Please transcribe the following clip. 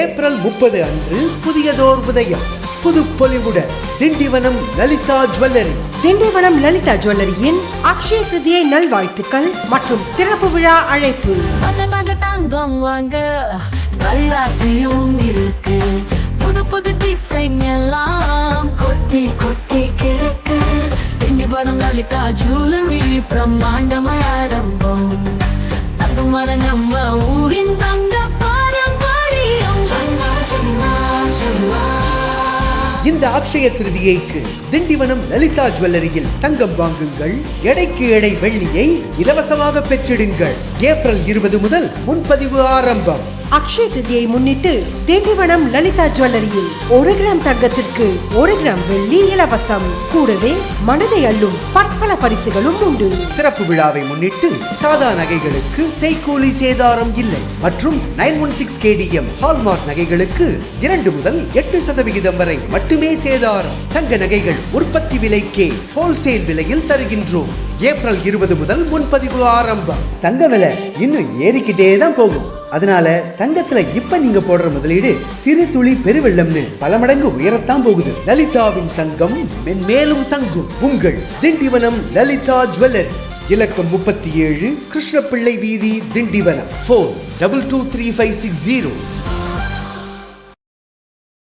April முப்பது அன்று புதியதோர் உதயம். புதுப்பொலிவுடன் திண்டிவனம் லலிதா ஜுவல்லரி. திண்டிவனம் லலிதா ஜுவல்லரியின் அக்ஷய திருதியை நல்வாழ்த்துக்கள் மற்றும் திறப்பு விழா அழைப்பு. தங்கம் வாங்க இருக்கு. புது புது டிசைன் எல்லாம் கொட்டி கொட்டி கிடக்கு. இங்க வரும் லலிதா ஜுவல்லரி பிரம்மாண்டமாய் ஆரம்பம். தங்கம் வர நம்ம இந்த அக்ஷய திருதியைக்கு திண்டிவனம் லலிதா ஜுவல்லரியில் தங்கம் வாங்குங்கள். எடைக்கு எடை வெள்ளியை இலவசமாக பெற்றிடுங்கள். ஏப்ரல் இருபது முதல் முன்பதிவு ஆரம்பம். அக்ஷய திருதியை முன்னிட்டு திண்டிவனம் லலிதா ஜுவல்லரியில் ஒரு கிராம் தங்கத்திற்கு ஒரு கிராம் வெள்ளி இலவசம். கூடவே மனதை அள்ளும் பற்பல பரிசுகளும் உண்டு. சிறப்பு விழாவை முன்னிட்டு சாதா நகைகளுக்கு செய்கூலி சேதாரம் இல்லை. மற்றும் nine one six KDM hallmark நகைகளுக்கு இரண்டு முதல் எட்டு சதவிகிதம் வரை மட்டுமே சேதாரம். தங்க நகைகள் உற்பத்தி விலைக்கே ஹோல்சேல் விலையில் தருகின்றோம். ஏப்ரல் இருபது முதல் முன்பதிவு ஆரம்பம். தங்க விலை இன்னும் ஏறிக்கிட்டே தான் போகும். அதனால தங்கத்துல இப்ப நீங்க போடுற முதலீடு சிறு துளி பெருவெள்ளம்னு பல மடங்கு உயரத்தான் போகுது. லலிதாவின் தங்கம் மென்மேலும் தங்கும். உங்கள் திண்டிவனம் லலிதா ஜுவல்லரி. இலக்கம் முப்பத்தி ஏழு கிருஷ்ணபிள்ளை வீதி Tindivanam. Phone double two three five six zero